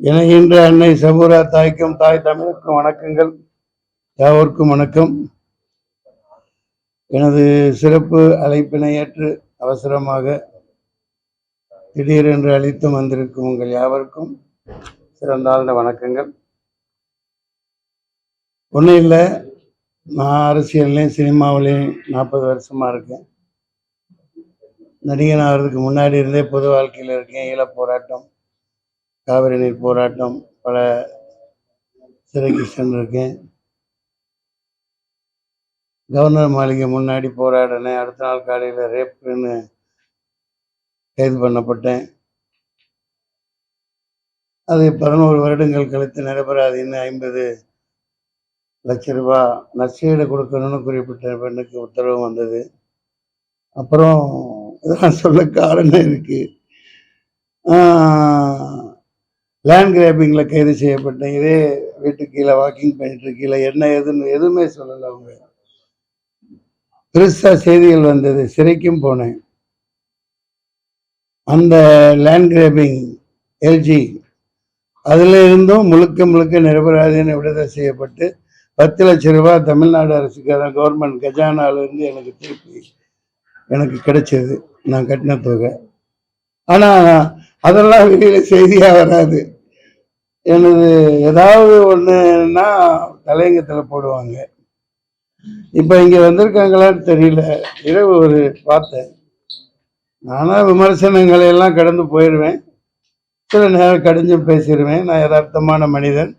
இணைகின்ற அன்னை சபூரா தாய்க்கும் தாய் தமிழுக்கும் வணக்கங்கள். யாவருக்கும் வணக்கம். எனது சிறப்பு அழைப்பினை ஏற்று அவசரமாக திடீரென்று அழைத்து வந்திருக்கும் உங்கள் யாவருக்கும் சிறந்தாழ்ந்த வணக்கங்கள். ஒன்றும் இல்லை நான் அரசியல்லையும் சினிமாவிலையும் நாற்பது வருஷமாக இருக்கேன். நடிகன் ஆகிறதுக்கு முன்னாடி இருந்தே பொது வாழ்க்கையில் இருக்கேன் ஈழப் போராட்டம். காவிரி நீர் போராட்டம் பல சிறைக்கு சென்றிருக்கேன். கவர்னர் மாளிகை முன்னாடி போராடினேன். அடுத்த நாள் காலையில் ரேப்புன்னு கைது பண்ணப்பட்டேன். அது பதினோரு வருடங்கள் கழித்து நடைபெறாது. இன்னும் ஐம்பது லட்ச ரூபா நஷ்டீடு கொடுக்கணும்னு குறிப்பிட்ட பெண்ணுக்கு உத்தரவு வந்தது. அப்புறம் இதெல்லாம் சொல்ல காரணம் இருக்குது லேண்ட் கிராபிங்கில் கைது செய்யப்பட்டேன் இதே வீட்டுக்கு கீழே வாக்கிங் பண்ணிட்டு இருக்கீழ என்ன எதுன்னு எதுவுமே சொல்லலை அவங்க. பெருசாக செய்திகள் வந்தது சிறைக்கும் போனேன். அந்த லேண்ட் கிராபிங் எல்ஜி அதில் இருந்தும் முழுக்க முழுக்க நிரபராதின்னு விடுதலை செய்யப்பட்டு பத்து லட்ச ரூபாய் தமிழ்நாடு அரசுக்கான கவர்மெண்ட் கஜானாலேருந்து எனக்கு திருப்பி எனக்கு கிடைச்சது. நான் கட்டின தொகை. ஆனால் அதெல்லாம் வெளியில் செய்தியாக வராது. எனது ஏதாவது ஒன்றுன்னா தலையங்கத்தில் போடுவாங்க. இப்போ இங்கே வந்திருக்காங்களான்னு தெரியல. இரவு ஒரு பார்த்தேன் நானாக விமர்சனங்களை எல்லாம் கடந்து போயிடுவேன் சில நேரம் கடிஞ்சும் பேசிடுவேன் நான் யதார்த்தமான மனிதன்.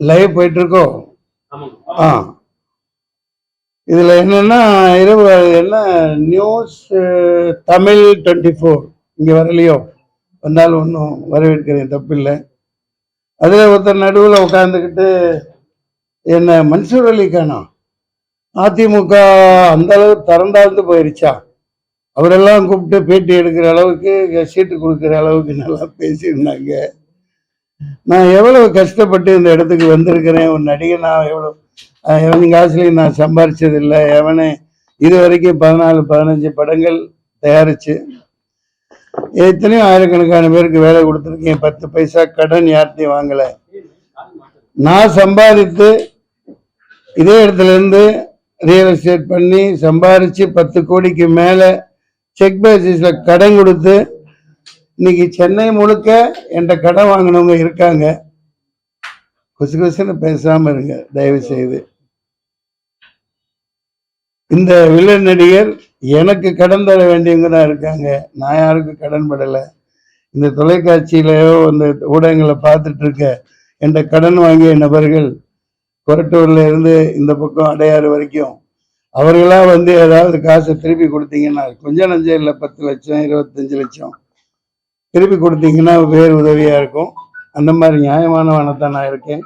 லைவ் போயிட்டுருக்கோ ஆ. இதில் என்னென்னா இரவு என்ன? நியூஸ் தமிழ் டுவெண்ட்டி ஃபோர் இங்கே வரலையோ? வந்தாலும் ஒன்றும் வரவேற்கிறேன் தப்பில்லை. அதில் ஒருத்தர் நடுவில் உட்காந்துக்கிட்டு என்ன மன்சூர் அலி கானா அதிமுக அந்த அளவு திறந்தாழ்ந்து போயிருச்சா? அவரெல்லாம் கூப்பிட்டு பேட்டி எடுக்கிற அளவுக்கு சீட்டு கொடுக்குற அளவுக்கு நல்லா பேசியிருந்தாங்க. நான் எவ்வளவு கஷ்டப்பட்டு இந்த இடத்துக்கு வந்திருக்கிறேன் ஒரு நடிகை நான் எவ்வளோ எவன் காசுலையும் நான் சம்பாரிச்சதில்லை எவனை எவனே இது வரைக்கும் பதினாலு பதினஞ்சு படங்கள் தயாரிச்சு எத்தனையோ ஆயிரக்கணக்கான பேருக்கு வேலை கொடுத்துருக்கேன். பத்து பைசா கடன் யார்ட்டையும் வாங்கலை. நான் சம்பாதித்து இதே இடத்துலேருந்து ரியல் எஸ்டேட் பண்ணி சம்பாதிச்சு பத்து கோடிக்கு மேலே செக் பேசிஸில் கடன் கொடுத்து இன்னைக்கு சென்னை முழுக்க என்கிட்ட கடன் வாங்கினவங்க இருக்காங்க. குசு குசுன்னு பேசாமல் இருங்க தயவு செய்து இந்த வில்லன் நடிகர் எனக்கு கடன் தர வேண்டியவங்க தான் இருக்காங்க. நான் யாருக்கும் கடன் படலை. இந்த தொலைக்காட்சியிலையோ இந்த ஊடகங்களை பார்த்துட்டு இருக்க என்ற கடன் வாங்கிய நபர்கள் கொரட்டூர்ல இருந்து இந்த பக்கம் அடையாறு வரைக்கும் அவர்களாம் வந்து ஏதாவது காசை திருப்பி கொடுத்தீங்கன்னா கொஞ்சம் நஞ்சம் இல்லை பத்து லட்சம் இருபத்தஞ்சு லட்சம் திருப்பி கொடுத்தீங்கன்னா வேறு உதவியாக இருக்கும். அந்த மாதிரி நியாயமானவனை தான் நான் இருக்கேன்.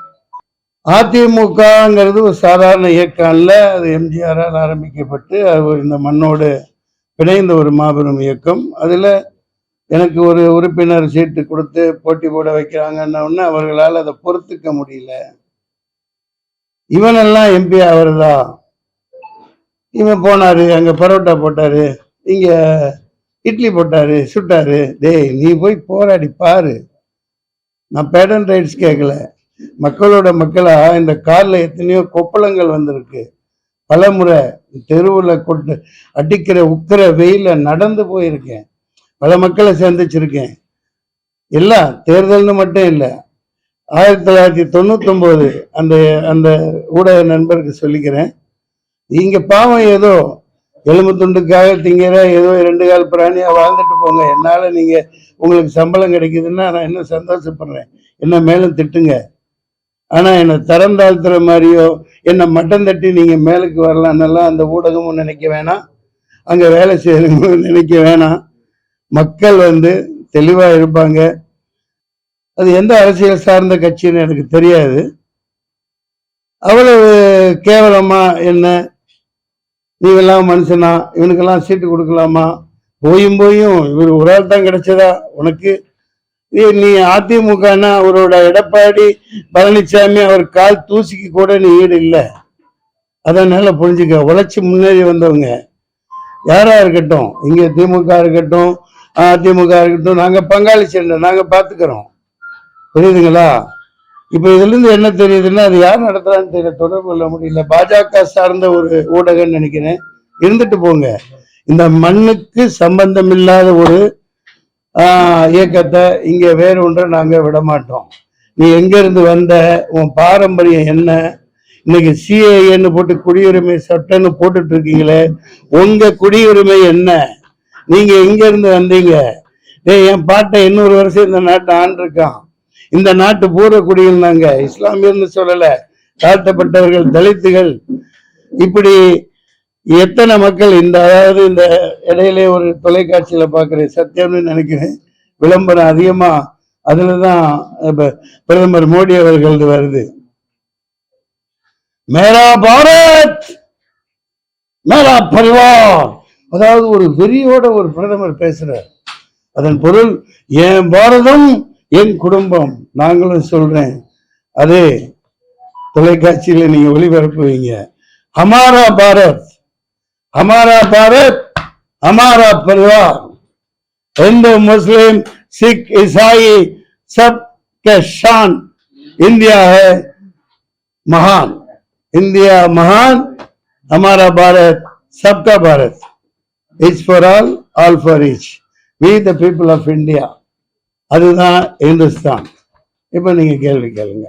அதிமுகங்கிறது ஒரு சாதாரண இயக்கம் அல்ல. அது எம்ஜிஆரால் ஆரம்பிக்கப்பட்டு அது இந்த மண்ணோடு பிணைந்த ஒரு மாபெரும் இயக்கம். அதில் எனக்கு ஒரு உறுப்பினர் சீட்டு கொடுத்து போட்டி போட வைக்கிறாங்கன்ன அவர்களால் அதை பொறுத்துக்க முடியல. இவனெல்லாம் எம்பி ஆகிறதா இவன் போனாரு அங்கே பரோட்டா போட்டாரு இங்கே இட்லி போட்டாரு சுட்டாரு. டேய் நீ போய் போராடி பாரு. நான் பேடன் ரைட்ஸ் கேட்கல மக்களோட மக்களா இந்த கார்ல எத்தனையோ கொப்பளங்கள் வந்திருக்கு. பலமுறை தெருவுல கொண்டு அடிக்கிற உக்கிற வெயில நடந்து போயிருக்கேன். பல மக்களை சந்திச்சிருக்கேன். எல்லாம் தேர்தல்னு மட்டும் இல்லை. ஆயிரத்தி தொள்ளாயிரத்தி தொண்ணூத்தொன்பது அந்த அந்த ஊடக நண்பருக்கு சொல்லிக்கிறேன். நீங்க பாவம் ஏதோ எலும்பு துண்டுக்காக திங்கிற ஏதோ ரெண்டு கால் பிராணியா வாழ்ந்துட்டு போங்க. என்னால நீங்க உங்களுக்கு சம்பளம் கிடைக்குதுன்னா நான் இன்னும் சந்தோஷப்படுறேன். என்ன மேலும் திட்டுங்க. ஆனா என்னை தரந்தாழ்த்துற மாதிரியோ என்னை மட்டம் தட்டி நீங்க மேலுக்கு வரலான்னெல்லாம் அந்த ஊடகமும் நினைக்க வேணாம். அங்க வேலை செய்யறவங்களும் நினைக்க வேணாம். மக்கள் வந்து தெளிவா இருப்பாங்க. அது எந்த அரசியல் சார்ந்த கட்சின்னு எனக்கு தெரியாது. அவ்வளவு கேவலமா என்ன? நீ எல்லாம் மனுஷனா? இவனுக்கெல்லாம் சீட்டு கொடுக்கலாமா? போயும் போயும் இவர் ஒரு ஆள் தான் கிடைச்சதா? உனக்கு நீ நீ அதிமுகனா அவரோட எடப்பாடி பழனிசாமி அவர் கால் தூசிக்கு கூட நீ ஈடு இல்லை. அதனால புரிஞ்சுக்க. உழைச்சி முன்னேறி வந்தவங்க. யாரா இருக்கட்டும். இங்க திமுக இருக்கட்டும் அதிமுக இருக்கட்டும் நாங்க பங்காளி சண்டை நாங்க பாத்துக்கிறோம். புரியுதுங்களா? இப்ப இதுல இருந்து என்ன தெரியுதுன்னா அது யார் நடத்துறான்னு தெரியல. தொடர்பு கொள்ள முடியல. பாஜக சார்ந்த ஒரு ஊடகம்னு நினைக்கிறேன். இருந்துட்டு போங்க. இந்த மண்ணுக்கு சம்பந்தம் இல்லாத ஒரு இயக்கத்தை இங்கே வேறு ஒன்றை நாங்கள் விட மாட்டோம் நீ எங்கேருந்து வந்த உன் பாரம்பரியம் என்ன? இன்னைக்கு சிஏஏன்னு போட்டு குடியுரிமை சட்டம்னு போட்டுட்டு இருக்கீங்களே உங்க குடியுரிமை என்ன? நீங்க எங்க இருந்து வந்தீங்க என் பாட்டை இன்னொரு வருஷம் இந்த நாட்டை ஆண்டிருக்கான் இந்த நாட்டு பூர்வ குடியிருந்தாங்க இஸ்லாமியர்னு சொல்லல தாழ்த்தப்பட்டவர்கள் தலித்துகள். இப்படி எத்தனை மக்கள் இந்த அதாவது இந்த இடையிலே ஒரு தொலைக்காட்சியில பார்க்குறேன் சத்தியம்னு நினைக்கிறேன். விளம்பரம் அதிகமா அதுலதான் தான் பிரதமர் மோடி அவர்களது வருது. மேரா பாரத்! மேரா பரிவார்! அதாவது ஒரு வெறியோட ஒரு பிரதமர் பேசுறார். அதன் பொருள் என் பாரதம் என் குடும்பம். நாங்களும் சொல்றேன். அதே தொலைக்காட்சியில நீங்க ஒளிபரப்புவீங்க. ஹமாரா பாரத்! हमारा भारत हमारा परिवार हिंदू मुस्लिम सिख ईसाई सब के शान इंडिया है महान इंडिया महान हमारा भारत सबका Bharat each for all all for each we the people of India அதுதான் இந்துஸ்தான் இப்போ நீங்க கேள்வி கேளுங்க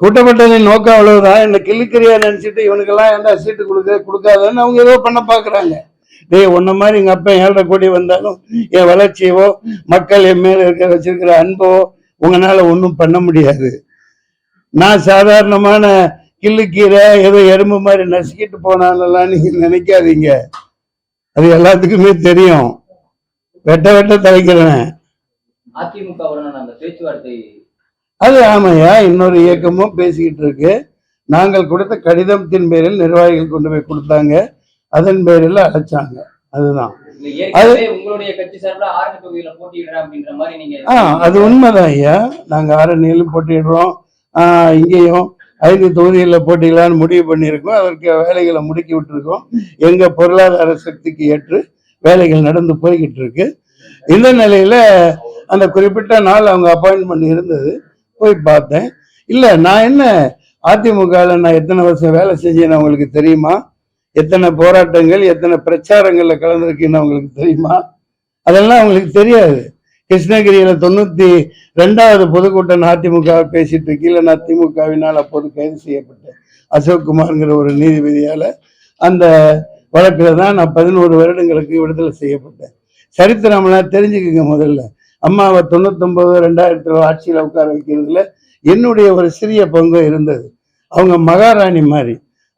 கூட்டப்பட்டதின் நோக்கம் அவ்வளவுதான். என்ன கிள்ளுக்கிறியா நினைச்சிட்டு இவனுக்கெல்லாம் என்ன சீட்டு கொடுக்க கொடுக்காதன்னு அவங்க ஏதோ பண்ண பாக்குறாங்க டேய் உன்ன மாதிரி எங்க அப்பா ஏழரை கோடி வந்தாலும் என் வளர்ச்சியவோ மக்கள் என் மேல இருக்க வச்சிருக்கிற அன்போ உங்களால ஒன்றும் பண்ண முடியாது. நான் சாதாரணமான கிள்ளுக்கீரை ஏதோ எறும்பு மாதிரி நசுக்கிட்டு போனாலெல்லாம் நீங்க நினைக்காதீங்க. அது எல்லாத்துக்குமே தெரியும். வெட்ட வெட்ட தலைக்கிறேன். அதிமுக பேச்சுவார்த்தை அது ஆமையா? இன்னொரு இயக்கமும் பேசிக்கிட்டு இருக்கு. நாங்கள் கொடுத்த கடிதத்தின் பேரில் நிர்வாகிகள் கொண்டு போய் கொடுத்தாங்க. அதன் பேரில் அழைச்சாங்க அதுதான். ஏற்கனவே உங்களுடைய கட்சி சார்பில் ஆரம்ப தொகுதியில போட்டியிடுறேன் அப்படின்ற மாதிரி நீங்க ஆ அது உண்மைதான் ஐயா. நாங்க ஆரணியிலும் போட்டிடுறோம் இங்கேயும் ஐந்து தொகுதிகளில் போட்டிடலான்னு முடிவு பண்ணியிருக்கோம். அதற்கு வேலைகளை முடுக்கி விட்டுருக்கோம். எங்க பொருளாதார சக்திக்கு ஏற்று வேலைகள் நடந்து போய்கிட்டு இருக்கு. இந்த நிலையில அந்த குறிப்பிட்ட நாள் அவங்க அப்பாயின்மெண்ட் இருந்தது. போய் பார்த்தேன். இல்ல நான் என்ன அதிமுகவில் நான் எத்தனை வருஷம் வேலை செஞ்சேன்னு உங்களுக்கு தெரியுமா? எத்தனை போராட்டங்கள் எத்தனை பிரச்சாரங்கள்ல கலந்துருக்குன்னு உங்களுக்கு தெரியுமா? அதெல்லாம் உங்களுக்கு தெரியாது. கிருஷ்ணகிரியில தொண்ணூத்தி ரெண்டாவது பொதுக்கூட்டம் அதிமுக பேசிட்டு கீழே நான் திமுகவினால் அப்போது கைது செய்யப்பட்டேன். அசோக்குமார்ங்கிற ஒரு நீதிபதியால அந்த வழக்கில் தான் நான் பதினோரு வருடங்களுக்கு விடுதலை செய்யப்பட்டேன். சரித்திரம்லாம் தெரிஞ்சுக்குங்க முதல்ல. அம்மாவை தொண்ணூத்தொன்பது ரெண்டாயிரத்துல ஆட்சியில் உட்கார வைக்கிறதுல என்னுடைய ஒரு சிறிய பங்கு இருந்தது. அவங்க மகாராணி மாதிரி.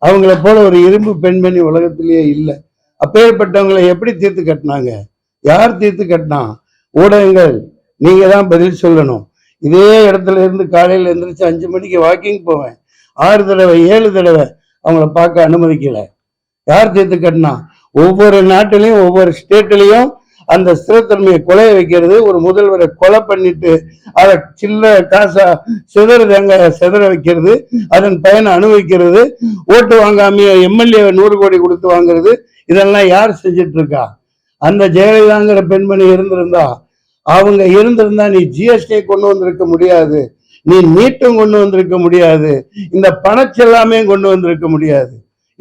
அவங்கள போல ஒரு இரும்பு பெண்மணி உலகத்திலேயே இல்லை. அப்பேற்பட்டவங்களை எப்படி தீர்த்து கட்டினாங்க? யார் தீர்த்து கட்டினா? ஊடகங்கள். நீங்க தான் பதில் சொல்லணும். இதே இடத்துல இருந்து காலையில எந்திரிச்சு அஞ்சு மணிக்கு வாக்கிங் போவேன். ஆறு தடவை ஏழு தடவை அவங்கள பார்க்க அனுமதிக்கல. யார் தீர்த்து கட்டினா? ஒவ்வொரு நாட்டிலையும் ஒவ்வொரு ஸ்டேட்லையும் அந்த ஸ்திரத்தன்மையை கொலைய வைக்கிறது. ஒரு முதல்வரை கொலை பண்ணிட்டு அதை சில்ல காசா சிதறதங்க சிதற வைக்கிறது. அதன் பயனை அனுபவிக்கிறது. ஓட்டு வாங்காமைய எம்எல்ஏ நூறு கோடி கொடுத்து வாங்குறது. இதெல்லாம் யார் செஞ்சிட்டு இருக்கா அந்த ஜெயலலிதாங்கிற பெண்மணி இருந்திருந்தா அவங்க இருந்திருந்தா நீ ஜிஎஸ்டியை கொண்டு வந்திருக்க முடியாது. நீ நீட்டும் கொண்டு வந்திருக்க முடியாது. இந்த பணச்செல்லாமே கொண்டு வந்திருக்க முடியாது.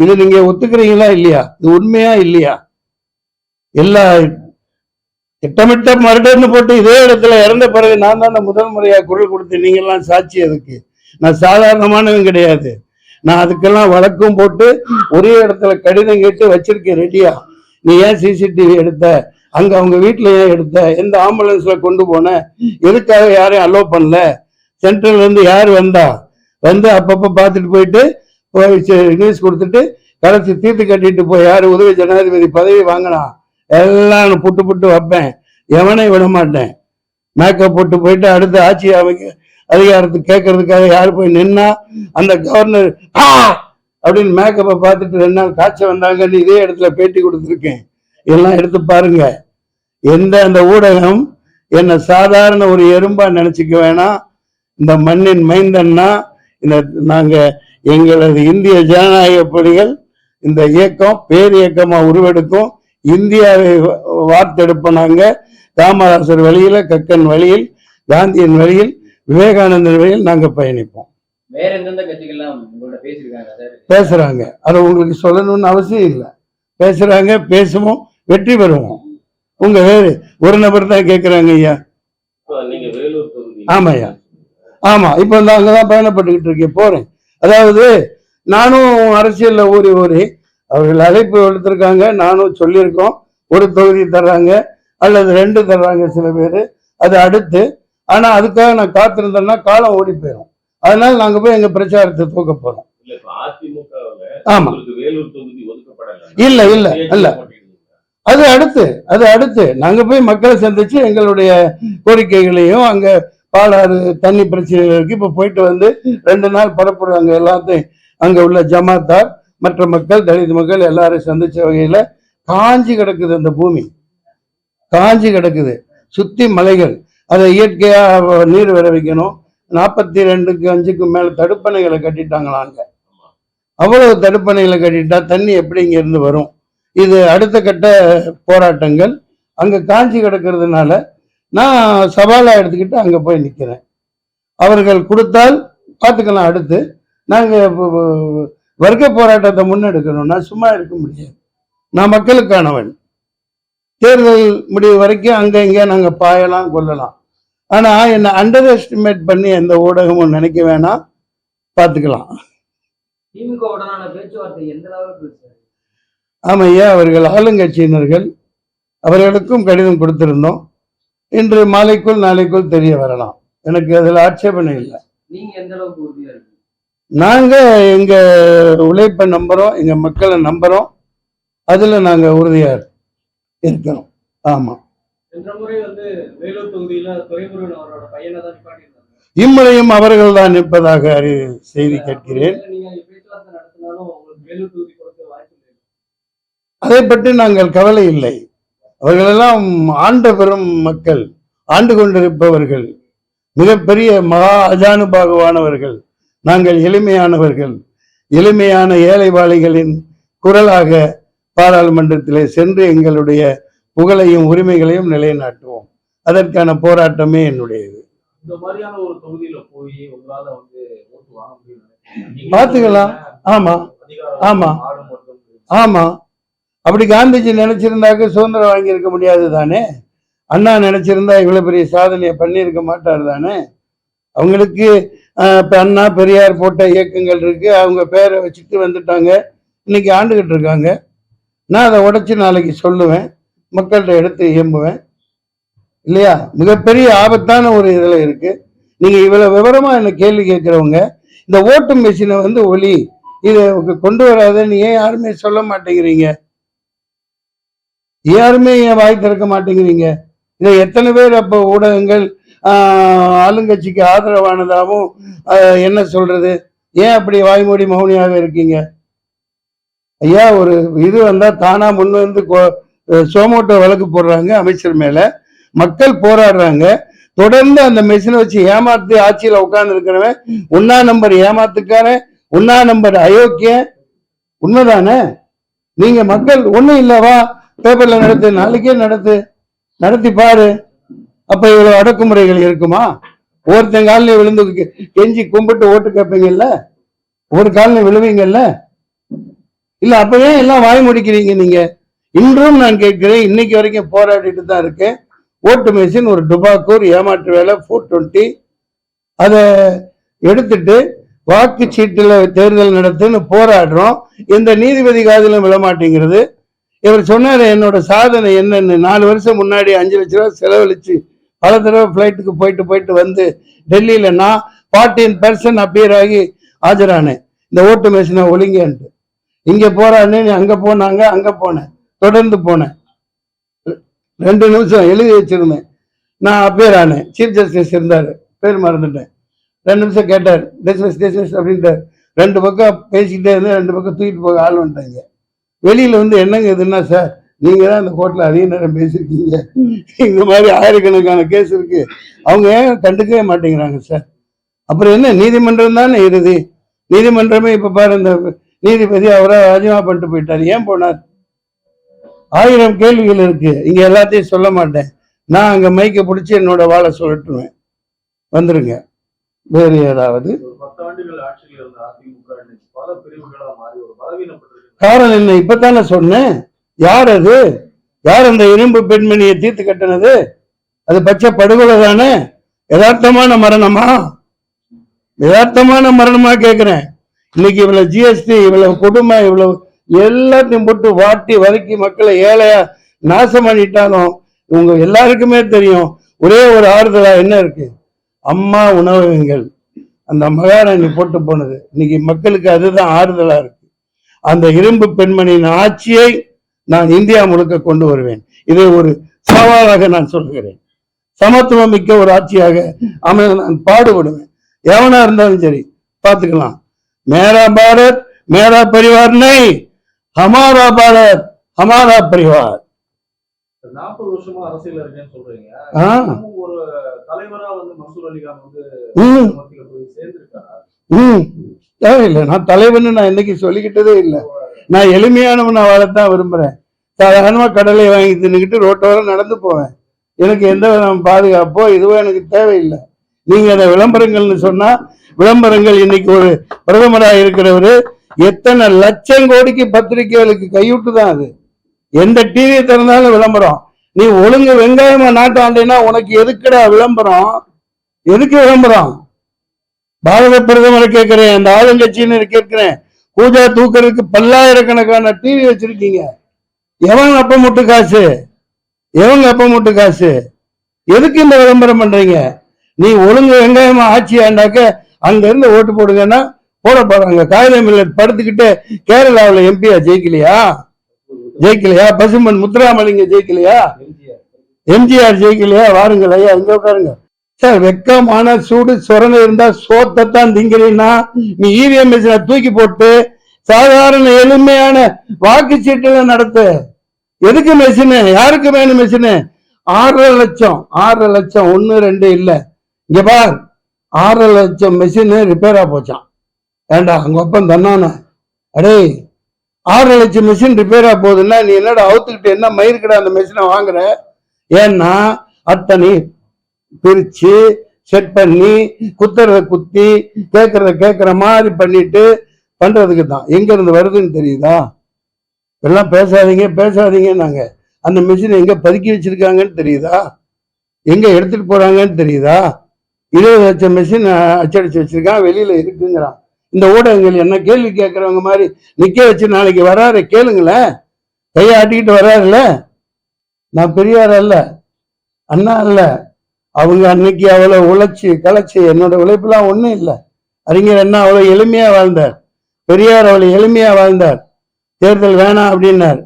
இது நீங்க ஒத்துக்கிறீங்களா இல்லையா? இது உண்மையா இல்லையா? எல்லா திட்டமிட்ட மருடர்னு போட்டு இதே இடத்துல இறந்த பிறகு நான் தான் முதல் முறையாக குரல் கொடுத்து நீங்கள்லாம் சாட்சி அதுக்கு நான் சாதாரணமானவன் கிடையாது. நான் அதுக்கெல்லாம் வழக்கும் போட்டு ஒரே இடத்துல கடிதம் கேட்டு வச்சிருக்கேன் ரெடியா. நீ ஏன் சிசிடிவி எடுத்த? அங்க அவங்க வீட்டுல ஏன் எடுத்த? எந்த ஆம்புலன்ஸ்ல கொண்டு போன? எதுக்காக யாரையும் அலோவ் பண்ணல? சென்ட்ரல்ல இருந்து யார் வந்தா? வந்து அப்பப்ப பார்த்துட்டு போயிட்டு போய் நியூஸ் கொடுத்துட்டு கடைசி தீர்த்து கட்டிட்டு போய் யார்? உதவி ஜனாதிபதி பதவி வாங்கினா எல்லாம் நான் புட்டு புட்டு வைப்பேன். எவனை விட மாட்டேன் மேக்கப் போட்டு போயிட்டு அடுத்து ஆட்சி அமைக்க அதிகாரத்துக்கு கேட்கறதுக்காக யார் போய் நின்னா அந்த கவர்னர் ஆ! அப்படின்னு மேக்கப்பை பார்த்துட்டு ரெண்டு நாள் காய்ச்சல் வந்தாங்கன்னு இதே இடத்துல பேட்டி கொடுத்துருக்கேன். எல்லாம் எடுத்து பாருங்க. எந்த அந்த ஊடகம் என்னை சாதாரண ஒரு எறும்பா நினைச்சுக்க வேணாம். இந்த மண்ணின் மைந்தன்னா இந்த நாங்க எங்களது இந்திய ஜனநாயக பணிகள் இந்த இயக்கம் பேர் இயக்கமா உருவெடுக்கும். இந்தியாவை வ- வார்த்தெடுப்போம் நாங்க காமராசர் வழியில கக்கன் வழியில் காந்தியின் வழியில் விவேகானந்தர் வழியில் நாங்க பயணிப்போம். வேற எந்தெந்த கட்சிகள்லாம் பேசுறாங்க. அதை உங்களுக்கு சொல்லணும்னு அவசியம் இல்லை. பேசுறாங்க பேசுவோம் வெற்றி பெறுவோம். உங்க வேறு ஒரு நபர் தான் கேட்குறாங்க ஐயா. ஆமாய்யா. ஆமா இப்போ இந்த அங்கதான் பயணப்பட்டுக்கிட்டு இருக்கேன் போறேன். அதாவது நானும் அரசியல்ல ஊறி ஊறி அவர்கள் அழைப்பு எடுத்திருக்காங்க நானும் சொல்லியிருக்கோம். ஒரு தொகுதி தர்றாங்க. அல்லது ரெண்டு தர்றாங்க சில பேர். அது அடுத்து. ஆனா அதுக்காக நான் காத்திருந்தேன்னா காலம் ஓடி போயிடும் அதனால நாங்க போய் எங்க பிரச்சாரத்தை தூக்க அதிமுகவுல ஆமா. இல்ல இல்ல இல்ல. அது அடுத்து அது அடுத்து. நாங்க போய் மக்களை சந்திச்சு எங்களுடைய கோரிக்கைகளையும் அங்க பாலாறு தண்ணி பிரச்சனைகள் இருக்கு இப்ப போயிட்டு வந்து ரெண்டு நாள் பரப்புறாங்க எல்லாத்தையும். அங்க உள்ள ஜமாத்தார். மற்ற மக்கள் தலித் மக்கள் எல்லாரும் சந்திச்ச வகையில காஞ்சி கிடக்குது அந்த பூமி. காஞ்சி கிடக்குது. சுத்தி மலைகள். அதை இயற்கையா நீர் வர வைக்கணும் நாற்பத்தி ரெண்டுக்கு அஞ்சுக்கு மேல தடுப்பணைகளை கட்டிட்டாங்களா அங்கே. அவ்வளவு தடுப்பணைகளை கட்டிட்டா தண்ணி எப்படி இங்க இருந்து வரும்? இது அடுத்த கட்ட போராட்டங்கள். அங்க காஞ்சி கிடக்கிறதுனால நான் சவாலா எடுத்துக்கிட்டு அங்க போய் நிக்கிறேன். அவர்கள் கொடுத்தால் பார்த்துக்கலாம் அடுத்து. நாங்கள் வர்க்க போராட்டத்தை முன்னெடுக்கணும் நான் சும்மா இருக்க முடியாது. நான் மக்களுக்கானவன். தேர்தல் முடிவு வரைக்கும் அங்க இங்க நாங்க பாயலாம் கொள்ளலாம் ஆனா என்னை அண்டர் எஸ்டிமேட் பண்ணி எந்த ஊடகமும் நினைக்க வேணாம். பார்த்துக்கலாம். சார் ஆமையா அவர்கள் ஆளுங்கட்சியினர்கள் அவர்களுக்கும் கடிதம் கொடுத்திருந்தோம். இன்று மாலைக்குள் நாளைக்குள் தெரிய வரலாம். எனக்கு அதில் ஆட்சேபனை இல்லை. நீங்க எந்த அளவுக்கு உறுதியா இருக்கு நாங்க எங்க உழைப்பை நம்புறோம் எங்க மக்களை நம்புறோம். அதுல நாங்க உறுதியா இருக்கிறோம். ஆமா. சென்ற முறை வந்து வேலூர் தொகுதியில துரைமுருகன் அவரோட பையனை தான் நிப்பாட்டியிருந்தாங்க. இம்முறையும் அவர்கள் தான் நிற்பதாக செய்தி கேட்கிறேன். அதை பற்றி நாங்கள் கவலை இல்லை. அவர்களெல்லாம் ஆண்ட பெரும் மக்கள் ஆண்டு கொண்டிருப்பவர்கள் மிகப்பெரிய மகா அஜானுபாகுவானவர்கள் நாங்கள் எளிமையானவர்கள். எளிமையான ஏழை வாளிகளின் குரலாக பாராளுமன்றத்திலே சென்று எங்களுடைய புகழையும் உரிமைகளையும் நிலைநாட்டுவோம். அதற்கான போராட்டமே என்னுடையது. பார்த்துக்கலாம். ஆமா. ஆமா. ஆமா. அப்படி காந்திஜி நினைச்சிருந்தாக்க சுதந்திரம் வாங்கியிருக்க முடியாது தானே? அண்ணா நினைச்சிருந்தா இவ்வளவு பெரிய சாதனையை பண்ணியிருக்க மாட்டார் தானே? அவங்களுக்கு இப்போ அண்ணா பெரியார் போட்ட இயக்கங்கள் இருக்கு. அவங்க பேரை வச்சுட்டு வந்துட்டாங்க. இன்னைக்கு ஆண்டுகிட்டு இருக்காங்க. நான் அதை உடச்சி நாளைக்கு சொல்லுவேன். மக்கள்கிட்ட எடுத்து இயம்புவேன் இல்லையா? மிகப்பெரிய ஆபத்தான ஒரு இதில் இருக்கு. நீங்கள் இவ்வளோ விவரமாக என்ன கேள்வி கேட்குறவங்க இந்த ஓட்டு மிஷினை வந்து ஒலி இதை கொண்டு வராதுன்னு ஏன் யாருமே சொல்ல மாட்டேங்கிறீங்க? யாருமே ஏன் வாய் திறக்க மாட்டேங்கிறீங்க? இதை எத்தனை பேர் அப்போ ஊடகங்கள் ஆளுங்கட்சிக்கு ஆதரவானதாகவும் என்ன சொல்றது? ஏன் அப்படி வாய்மூடி மௌனியாக இருக்கீங்க? ஐயா ஒரு இது வந்தா தானா முன் வந்து கோ- சோமோட்டோ வழக்கு போடுறாங்க அமைச்சர் மேல. மக்கள் போராடுறாங்க. தொடர்ந்து அந்த மிஷினை வச்சு ஏமாத்து ஆட்சியில உட்கார்ந்து இருக்கிறவன் உண்ணா நம்பர் ஏமாத்துக்காரன் உண்ணா நம்பர் அயோக்கியன். உண்மைதானே? நீங்க மக்கள் ஒண்ணும் இல்லவா பேப்பர்ல நடத்து நாளைக்கே நடத்து. நடத்தி பாரு. அப்ப இவ்வளவு அடக்குமுறைகள் இருக்குமா? ஒருத்தன் காலில் விழுந்து கெஞ்சி கும்பிட்டு ஓட்டு கேட்பீங்கல்ல? ஒரு காலில் விழுவீங்கல்ல? இல்ல அப்ப ஏன் எல்லாம் வாய் முடிக்கிறீங்க நீங்க? இன்றும் நான் கேட்கிறேன் இன்னைக்கு வரைக்கும் போராடிட்டு தான் இருக்கேன். ஓட்டு மிஷின் ஒரு டுபாக்கூர் ஏமாற்று வேலை ஃபோர் டுவெண்ட்டி அதை எடுத்துட்டு வாக்கு சீட்டில் தேர்தல் நடத்துன்னு போராடுறோம். இந்த நீதிபதி காதிலும் விழமாட்டேங்கிறது. இவர் சொன்னார் என்னோட சாதனை என்னன்னு. நாலு வருஷம் முன்னாடி அஞ்சு லட்ச ரூபா செலவழிச்சு பல தடவை ஃப்ளைட்டுக்கு போயிட்டு போயிட்டு வந்து டெல்லியில நான் ஃபார்ட்டீன் பர்சன்ட் அப்பியர் ஆகி ஆஜரானேன் இந்த ஓட்டு மிஷினை ஒழுங்கன்ட்டு. இங்கே போறான்னு அங்கே போனாங்க அங்கே போனேன். தொடர்ந்து போனேன். ரெண்டு நிமிஷம் எழுதி வச்சிருந்தேன். நான் அப்பியர் ஆனேன். சீஃப் ஜஸ்டிஸ் இருந்தார். பேர் மறந்துட்டேன். ரெண்டு நிமிஷம் கேட்டார் டிஸ்மிஸ் டிஸ்மிஸ் அப்படின்ட்டார். ரெண்டு பக்கம் பேசிக்கிட்டே இருந்து ரெண்டு பக்கம் தூக்கிட்டு போக ஆள் வந்துட்டாங்க. வெளியில் வந்து என்னங்க இதுன்னா சார் நீங்க தான் இந்த கோர்ட்ல அதிக நேரம் பேசியிருக்கீங்க. இந்த மாதிரி ஆயிரக்கணக்கான கேஸ் இருக்கு. அவங்க ஏன் கண்டுக்கவே மாட்டேங்கிறாங்க சார் அப்புறம் என்ன நீதிமன்றம் தானே இறுதி நீதிமன்றமே இப்ப பாரு இந்த நீதிபதி அவரை ராஜினாமா பண்ணிட்டு போயிட்டார். ஏன் போனார்? ஆயிரம் கேள்விகள் இருக்கு. இங்க எல்லாத்தையும் சொல்ல மாட்டேன். நான் அங்க மைக்க பிடிச்சி என்னோட வாழை சொல்லட்டுவேன் வந்துருங்க. வேறு ஏதாவது காரணம் என்ன? இப்பதானே சொன்னேன். யார் அது யார் அந்த இரும்பு பெண்மணியை தீர்த்து கட்டினது? அது பச்சை படுகொலை தானே? யதார்த்தமான மரணமா? யதார்த்தமான மரணமா கேட்குறேன் இன்னைக்கு இவ்வளவு ஜிஎஸ்டி இவ்வளவு கொடுமை இவ்வளவு எல்லாத்தையும் போட்டு வாட்டி வதக்கி மக்களை ஏழையா நாசம் பண்ணிட்டாலும் உங்க எல்லாருக்குமே தெரியும். ஒரே ஒரு ஆறுதலா என்ன இருக்கு? அம்மா உணவகங்கள். அந்த மகாராணி போட்டு போனது. இன்னைக்கு மக்களுக்கு அதுதான் ஆறுதலா இருக்கு. அந்த இரும்பு பெண்மணியின் ஆட்சியை நான் இந்தியா முழுக்க கொண்டு வருவேன். இதை ஒரு சவாலாக நான் சொல்கிறேன். சமத்துவம் மிக்க ஒரு ஆட்சியாக அமைய நான் பாடுபடுவேன். எவனா இருந்தாலும் சரி பார்த்துக்கலாம். மேரா பாரத் மேரா பரிவார் நை ஹமாரா பாரத் ஹமாரா பரிவார். நாற்பது வருஷமா அரசியல் இருக்கேன்னு சொல்றீங்க. ஒரு தலைவரா வந்து மன்சூர் அலிகான் வந்து போய் சேர்ந்திருக்காரு? தேவையில்லை. நான் தலைவன்னு நான் இன்னைக்கு சொல்லிக்கிட்டதே இல்லை. நான் எளிமையானவன் வாழத்தான் விரும்புறேன். சாதாரணமா கடலை வாங்கி தின்னுக்கிட்டு ரோட்டோரம் நடந்து போவேன். எனக்கு எந்த விதமான பாதுகாப்போ இதுவோ எனக்கு தேவையில்லை. நீங்க அதை விளம்பரங்கள்னு சொன்னா விளம்பரங்கள் இன்னைக்கு ஒரு பிரதமராக இருக்கிறவர் எத்தனை லட்சம் கோடிக்கு பத்திரிகைகளுக்கு கையூட்டு தான் அது. எந்த டிவி திறந்தாலும் விளம்பரம். நீ ஒழுங்கு வெங்காயமா நாட்டாண்டேன்னா உனக்கு எதுக்குடா விளம்பரம்? எதுக்கு விளம்பரம்? பாரத பிரதமரை கேட்கிறேன் அந்த ஆளுங்கட்சியினர் கேட்கிறேன். பூஜா தூக்கறதுக்கு பல்லாயிரக்கணக்கான டிவி வச்சிருக்கீங்க. எவன் அப்ப முட்டு காசு? எவங்க அப்ப முட்டு காசு? எதுக்கு இந்த விளம்பரம் பண்றீங்க? நீ ஒழுங்கு வெங்காயமா ஆட்சி ஆண்டாக்க அங்க இருந்து ஓட்டு போடுங்கன்னா போட போறாங்க. காகித மில்லட் படுத்துக்கிட்டு கேரளாவில் எம்பியா ஜெயிக்கலையா? ஜெயிக்கலையா? பசுமன் முத்துராமலிங்க ஜெயிக்கலையா? எம்ஜிஆர் எம்ஜிஆர் ஜெயிக்கலையா? வாருங்கள் ஐயா இங்க உட்காருங்க. சார் வெக்கமான சூடு சொரணை இருந்தா சோத்தத்தான் திங்கிறீன்னா நீ இவிஎம் மிஷினை தூக்கி போட்டு சாதாரண எளிமையான வாக்குச்சீட்டுல நடத்து. எதுக்கு மெஷினு யாருக்கு வேணும் மெஷினு ஆறரை லட்சம். ஆறரை லட்சம். ஒண்ணு ரெண்டு இல்ல. இங்க பார். ஆறரை லட்சம் மெஷினு ரிப்பேரா போச்சான் ஏண்டா அங்க ஒப்பம் தன்னான? அடே ஆறரை லட்சம் மிஷின் ரிப்பேரா போகுதுன்னா நீ என்னடா அவுத்துக்கிட்டு என்ன மயிருக்கடா அந்த மிஷினை வாங்குற? ஏன்னா அத்தனை பிரிச்சு செட் பண்ணி குத்துறத குத்தி கேட்கறத கேட்கற மாதிரி பண்ணிட்டு பண்றதுக்கு தான். எங்க இருந்து வருதுன்னு தெரியுதா? எல்லாம் பேசாதீங்க பேசாதீங்கன்னாங்க. அந்த மிஷினை எங்க பதுக்கி வச்சிருக்காங்கன்னு தெரியுதா? எங்க எடுத்துட்டு போறாங்கன்னு தெரியுதா? இருபது லட்சம் மிஷின் அச்சடிச்சு வச்சிருக்கான் வெளியில இருக்குங்கிறான். இந்த ஊடகங்கள் என்ன கேள்வி கேட்கறவங்க மாதிரி நிக்க வச்சு நாளைக்கு வராரு கேளுங்களேன். கையை ஆட்டிக்கிட்டு வராருல்ல? நான் பெரியார் அல்ல அண்ணா அல்ல அவங்க அன்னைக்கு அவ்வளவு உழைச்சி களைச்சி என்னோட உழைப்புலாம் ஒண்ணும் இல்லை. அறிஞர் அண்ணா அவ்வளவு எளிமையா வாழ்ந்தார். பெரியார் அவளை எளிமையா வாழ்ந்தார். தேர்தல் வேணாம் அப்படின்னார்.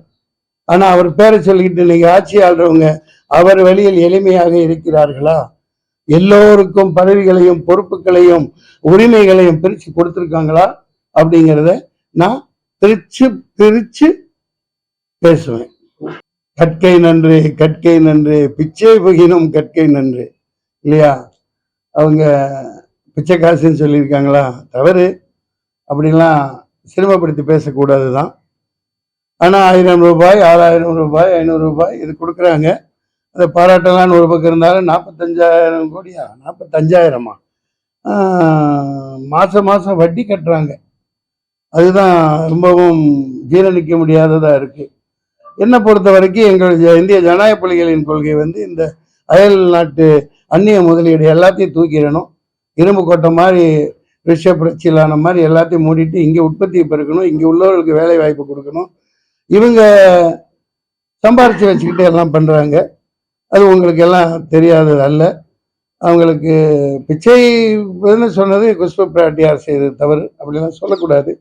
ஆனா அவர் பேரை சொல்லிக்கிட்டு இன்னைக்கு ஆட்சி ஆள்றவங்க அவர் வழியில் எளிமையாக இருக்கிறார்களா? எல்லோருக்கும் பதவிகளையும் பொறுப்புகளையும் உரிமைகளையும் பிரிச்சு கொடுத்துருக்காங்களா? அப்படிங்கிறத நான் பிரிச்சு பிரிச்சு பேசுவேன். கற்கை நன்று கற்கை நன்று பிச்சை புகினும் கற்கை நன்று. இல்லையா? அவங்க பிச்சை காசுன்னு சொல்லியிருக்காங்களா? தவறு. அப்படின்லாம் சிரமப்படுத்தி பேசக்கூடாது தான் ஆனால் ஆயிரம் ரூபாய் ஆறாயிரம் ரூபாய் ஐநூறு ரூபாய் இது கொடுக்குறாங்க. அந்த பாராட்டலாம்னு ஒரு பக்கம் இருந்தாலும் நாற்பத்தஞ்சாயிரம் கோடியா? நாற்பத்தஞ்சாயிரமா மாதம் மாதம் வட்டி கட்டுறாங்க. அதுதான் ரொம்பவும் ஜீரணிக்க முடியாததாக இருக்குது என்னை பொறுத்த வரைக்கும் எங்கள் இந்திய ஜனநாயக புலிகளின் கொள்கை வந்து இந்த அயல் நாட்டு அந்நிய முதலீடு எல்லாத்தையும் தூக்கிடணும். இரும்பு கொட்டை மாதிரி ரிஷ பிரச்சிலான மாதிரி எல்லாத்தையும் மூடிட்டு இங்கே உற்பத்தியை பெருக்கணும் இங்கே உள்ளவர்களுக்கு வேலை வாய்ப்பு கொடுக்கணும். இவங்க சம்பாரித்து வச்சுக்கிட்டு எல்லாம் பண்ணுறாங்க அது உங்களுக்கு எல்லாம் தெரியாதது அல்ல. அவங்களுக்கு பிச்சை சொன்னது குஷ்பு பிராட்டியார் செய்தது தவறு அப்படிலாம் சொல்லக்கூடாது.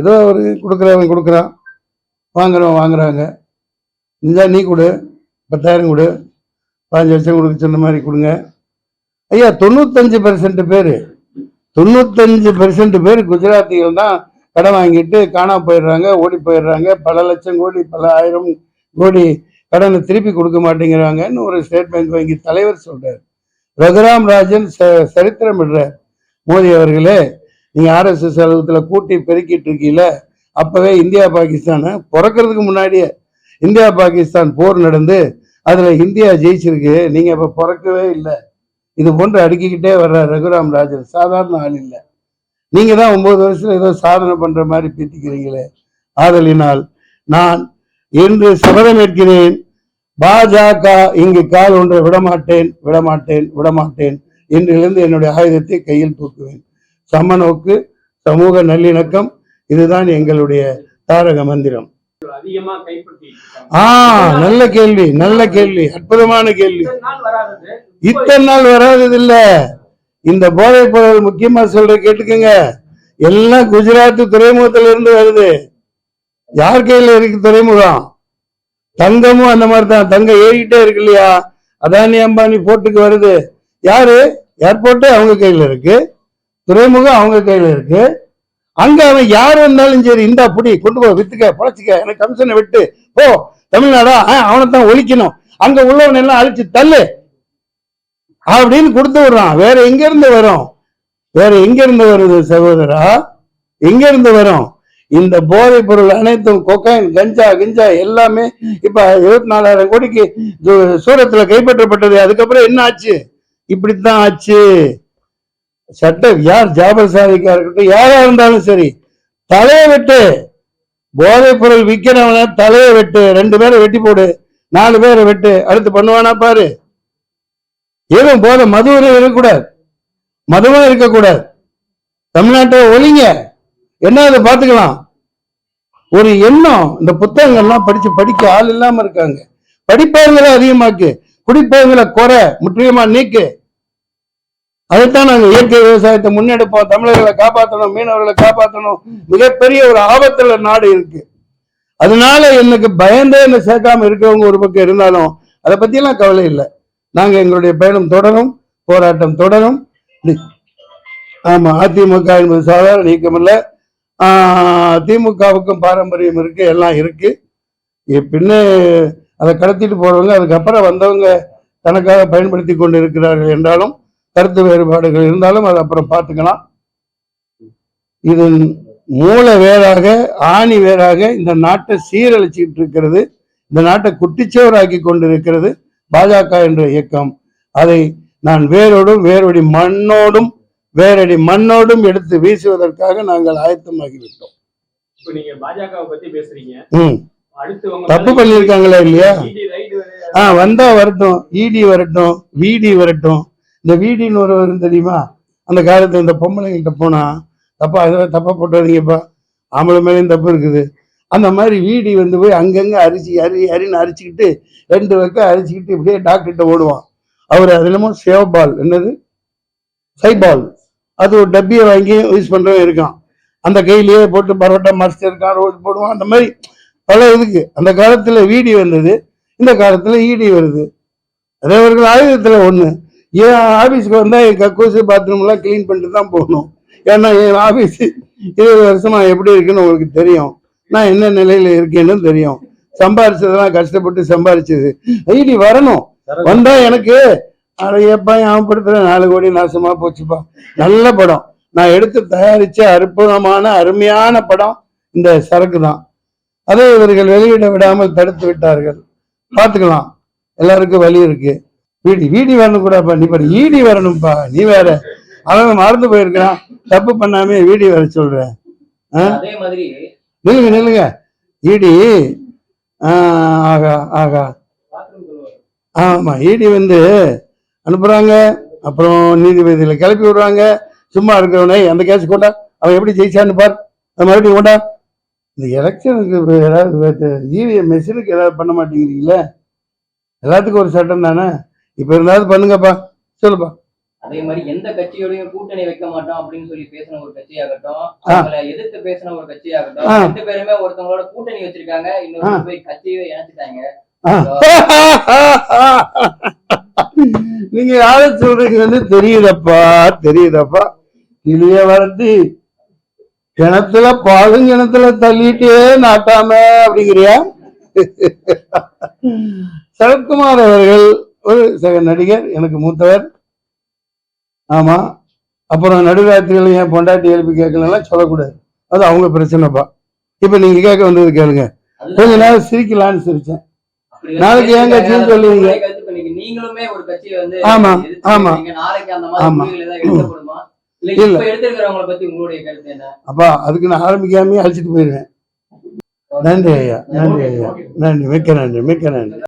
ஏதோ அவர் கொடுக்குறவன் கொடுக்குறான். வாங்குறவன் வாங்குறாங்க. இந்த நீ கொடு பத்தாயிரம் கொடு பாஞ்சு லட்சம் கொடுக்க சொன்ன மாதிரி கொடுங்க. ஐயா தொண்ணூத்தஞ்சு பர்சன்ட் பேர் தொண்ணூத்தஞ்சு பெர்சன்ட் பேர் குஜராத்திகள் தான் கடன் வாங்கிட்டு காணாம போயிடுறாங்க ஓடி போயிடுறாங்க. பல லட்சம் கோடி பல ஆயிரம் கோடி கடனை திருப்பி கொடுக்க மாட்டேங்கிறாங்கன்னு ஒரு ஸ்டேட் பேங்க் வங்கி தலைவர் சொல்றார். ரகுராம் ராஜன் ச சரித்திரம் இடுற மோடி அவர்களே நீங்க ஆர்எஸ்எஸ் அலுவலகத்துல கூட்டி பெருக்கிட்டு இருக்கீங்கள அப்பவே இந்தியா பாகிஸ்தானை பிறக்கிறதுக்கு முன்னாடியே இந்தியா பாகிஸ்தான் போர் நடந்து அதுல இந்தியா ஜெயிச்சிருக்கு நீங்க இப்ப பிறக்கவே இல்லை. இது போன்று அடுக்கிக்கிட்டே வர்ற ரகுராம் ராஜன் சாதாரண ஆள் இல்லை. நீங்க தான் ஒன்பது வருஷத்துல ஏதோ சாதனை பண்ற மாதிரி பீத்திக்கிறீங்களே. ஆதலினால் நான் இன்று சபதமேற்கிறேன் பாஜக இங்கு கால் ஒன்றை விடமாட்டேன் விடமாட்டேன் விடமாட்டேன் இன்றிலிருந்து என்னுடைய ஆயுதத்தை கையில் தூக்குவேன். சமநோக்கு சமூக நல்லிணக்கம் இதுதான் எங்களுடைய தாரக மந்திரம். ஆ நல்ல கேள்வி நல்ல கேள்வி அற்புதமான கேள்வி. இத்தனை நாள் வராதது இல்ல இந்த போதைப் பொருள் முக்கியமா சொல்ற கேட்டுக்கங்க. எல்லாம் குஜராத் துறைமுகத்துல இருந்து வருது. யார் கையில இருக்கு துறைமுகம்? தங்கமும் அந்த மாதிரி தான் தங்கம் ஏறிக்கிட்டே இருக்கு இல்லையா? அதானி அம்பானி போர்ட்டுக்கு வருது. யாரு? ஏர்போர்ட்டு அவங்க கையில இருக்கு. துறைமுகம் அவங்க கையில இருக்கு. அங்க அவன் யார் வந்தாலும் சரி இந்தா அப்படி கொண்டு போ வித்துக்க பழச்சிக்க எனக்கு கமிஷனை விட்டு போ. தமிழ்நாடா? அவனை தான் ஒழிக்கணும். அங்க உள்ளவன் எல்லாம் அழிச்சு தள்ளு. அப்படின்னு கொடுத்து விடுறான். வேற எங்க இருந்து வரும்? வேற எங்க இருந்து வருது சகோதரா? எங்க இருந்து வரும்? இந்த போதைப் பொருள் அனைத்தும் கொக்கைன் கஞ்சா கிஞ்சா எல்லாமே இப்ப இருபத்தி நாலாயிரம் கோடிக்கு சூரத்துல கைப்பற்றப்பட்டது. அதுக்கப்புறம் என்ன ஆச்சு? இப்படித்தான் ஆச்சு. சட்ட யார் ஜாபர் சாதிக்கா இருக்கட்டும் யாரா இருந்தாலும் சரி தலையை வெட்டு. போதைப் பொருள் விற்கிறவன தலையை வெட்டு. ரெண்டு பேரை வெட்டி போடு நாலு பேரை வெட்டு. அடுத்து பண்ணுவானா பாரு. ஏதும் போத மதுவும் இருக்கக்கூடாது. மதுவும் இருக்கக்கூடாது. தமிழ்நாட்டை ஒழிங்க. என்ன அதை பார்த்துக்கலாம்? ஒரு எண்ணம். இந்த புத்தகங்கள்லாம் படிச்சு படிக்க ஆள் இல்லாம இருக்காங்க. படிப்பவங்களை அதிகமாக்கு. குடிப்பவங்களை குறை முற்றிலுமா நீக்கு. அதைத்தான் நாங்க இயற்கை விவசாயத்தை முன்னெடுப்போம். தமிழர்களை காப்பாற்றணும் மீனவர்களை காப்பாற்றணும் மிகப்பெரிய ஒரு ஆபத்துல நாடு இருக்கு. அதனால எனக்கு பயந்தே என்ன சேர்க்காம இருக்கிறவங்க ஒரு பக்கம் இருந்தாலும் அதை பத்தியெல்லாம் கவலை இல்லை. நாங்கள் எங்களுடைய பயணம் தொடரும் போராட்டம் தொடரும். இது- ஆமா அதிமுக என்பது சாதாரண நீக்கம் இல்ல திமுகவுக்கும் பாரம்பரியம் இருக்கு எல்லாம் இருக்கு. பின்ன அதை கடத்திட்டு போறவங்க அதுக்கப்புறம் வந்தவங்க தனக்காக பயன்படுத்தி கொண்டு இருக்கிறார்கள் என்றாலும் கருத்து வேறுபாடுகள் இருந்தாலும் அதை அப்புறம் பார்த்துக்கலாம். இது மூல வேறாக ஆணி வேறாக இந்த நாட்டை சீரழிச்சிட்டு இருக்கிறது இந்த நாட்டை குட்டிச்சோராக்கி கொண்டிருக்கிறது. பாஜக என்ற இயக்கம். அதை நான் வேரோடும் வேரொடி மண்ணோடும் வேரடி மண்ணோடும் எடுத்து வீசுவதற்காக நாங்கள் ஆயத்தமாகிவிட்டோம். தப்பு பண்ணியிருக்காங்களா இல்லையா? ஆ வந்தா வரட்டும் இடி வரட்டும் விடி வரட்டும். இந்த வீடின்னு ஒரு வரும் தெரியுமா? அந்த காலத்துல இந்த பொம்பளைங்கள்ட்ட போனா தப்பா தப்பா போட்டாதீங்கப்பா ஆம்பளை மேலேயும் தப்பு இருக்குது. அந்த மாதிரி வீடி வந்து போய் அங்கங்கே அரிசி அரி அரின்னு அரிச்சுக்கிட்டு ரெண்டு பக்கம் அரிச்சுக்கிட்டு இப்படியே டாக்டர்கிட்ட ஓடுவான். அவர் அது என்னமோ என்னது? சைபால். அது ஒரு டப்பியை வாங்கி யூஸ் பண்ணுறவன் இருக்கான். அந்த கையிலேயே போட்டு பரோட்டா மாஸ்டர் கார் ஓட்டு போடுவான் அந்த மாதிரி பல இதுக்கு. அந்த காலத்தில் வீடி வந்தது இந்த காலத்தில் ஈடி வருது. அதேவர்கள் ஆயுதத்தில் ஒன்று ஏன் ஆஃபீஸுக்கு வந்தால் என் கக்கூசு பாத்ரூம்லாம் க்ளீன் பண்ணிட்டு தான் போகணும்? ஏன்னா என் ஆஃபீஸு இருபது வருஷமாக எப்படி இருக்குன்னு உங்களுக்கு தெரியும். நான் என்ன நிலையில இருக்கேன்னு தெரியும். சம்பாரிச்சதெல்லாம் கஷ்டப்பட்டு சம்பாரிச்சது. ஐடி வரணும். வந்தா எனக்கு அடையப்பா ஞாபகப்படுத்துற நாலு கோடி நாசமா போச்சுப்பா. நல்ல படம். நான் எடுத்து தயாரிச்ச அற்புதமான அருமையான படம் இந்த சரக்கு தான். அதை இவர்கள் வெளியிட விடாமல் தடுத்து விட்டார்கள். பார்த்துக்கலாம். எல்லாருக்கும் வழி இருக்கு. வீடி வீடி வரணும் கூடப்பா நீ பாரு ஈடி வரணும்ப்பா நீ வேற. அவன் மறந்து போயிருக்கிறான். தப்பு பண்ணாம வீடி வர சொல்ற அதே மாதிரி நில்லுங்க நில்லுங்க. இடி ஆகா ஆகா. bathroom சொல்லுவாரு. ஆமா வந்து அனுப்புறாங்க அப்புறம் நீதிபதியில் கிளப்பி விடுறாங்க. சும்மா இருக்கிறவனே அந்த கேஸ் கொண்டா அவன் எப்படி ஜெயிச்சான்னு பார். மறுபடியும் கொண்டா. இந்த எலெக்ஷனுக்கு ஏதாவது இவிஎம் மெஷினுக்கு ஏதாவது பண்ண மாட்டேங்கிறீங்களே? எல்லாத்துக்கும் ஒரு சட்டம் தானே? இப்போ இருந்தாலும் பண்ணுங்கப்பா. சொல்லுப்பா. அதே மாதிரி எந்த கட்சியோடையும் கூட்டணி வைக்க மாட்டோம் அப்படின்னு சொல்லி பேசின ஒரு கட்சியாகட்டும் அவங்கள எதிர்த்து பேசின ஒரு கட்சியாகட்டும். ரெண்டு பேருமே ஒருத்தவங்களோட கூட்டணி வச்சிருக்காங்க இன்னொரு போய் கட்சியை இணைச்சிட்டாங்க. நீங்க யார சொல்றீங்கன்னு தெரியுதப்பா தெரியுதப்பா. கிளிய வளர்த்தி கிணத்துல பாலும் கிணத்துல தள்ளிட்டே நாட்டாம அப்படிங்கிறியா? சரத்குமார் அவர்கள் ஒரு சக நடிகர் எனக்கு மூத்தவர். ஆமா. அப்புறம் நடுராத்திரியில ஏன் பொண்டாட்டி எழுப்பி கேட்கலாம் சொல்லக்கூடாது. அது அவங்க பிரச்சனைப்பா. இப்போ நீங்க கேட்க வந்தது கேளுங்க. கொஞ்ச நேரம் சிரிக்கலான்னு சிரிச்சேன். நாளைக்கு ஏன் கட்சின்னு சொல்லுவீங்க? நீங்களுமே ஒரு கட்சியை வந்து ஆமா, ஆமா. நாளைக்கு அந்த மாதிரி இல்ல எடுத்திருக்கிறவங்களை பத்தி உங்களுடைய கருத்து என்ன? அப்பா அதுக்கு நான் ஆரம்பிக்காமே அழைச்சிட்டு போயிடுவேன் நன்றி ஐயா. நன்றி ஐயா. நன்றி. மிக்க நன்றி மிக்க நன்றி.